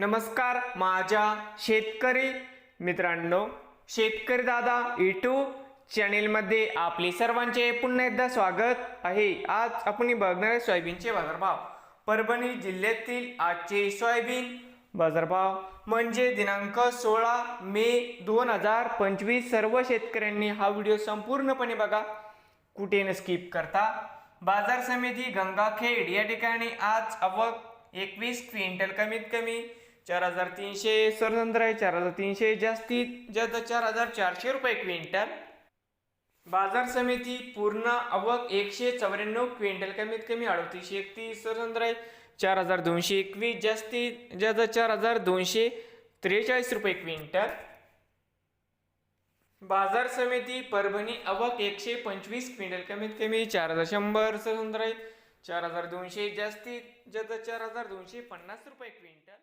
नमस्कार माझ्या शेतकरी मित्रांनो शेतकरी दादा यूट्यूब चॅनेलमध्ये आपले सर्वांचे पुन्हा एकदा स्वागत आहे. आज आपण बघणार आहे सोयाबीनचे बाजारभाव. परभणी जिल्ह्यातील आजचे सोयाबीन बाजारभाव म्हणजे दिनांक सोळा मे दोन हजार पंचवीस. सर्व शेतकऱ्यांनी हा व्हिडिओ संपूर्णपणे बघा. कुठे न स्किप करता. बाजार समिती गंगाखेड या ठिकाणी आज आवक एकवीस क्विंटल कमीत कमी चार हजार तीनशे सरसंद्र आहे चार हजार तीनशे जास्तीत जास्त चार हजार चारशे रुपये क्विंटल. बाजार समिती पूर्ण आवक एकशे चौऱ्याण्णव क्विंटल कमीत कमी अडतीसशे एकतीस सरसंद्र आहे. चार हजार दोनशे एकवीस जास्तीत जास्त चार हजार दोनशे त्रेचाळीस रुपये क्विंटल. बाजार समिती परभणी आवक एकशे पंचवीस क्विंटल कमीत कमी चार हजार शंभर सरसंद्र आहे. चार हजार दोनशे जास्तीत जास्त चार हजार दोनशे पन्नास रुपये क्विंटल.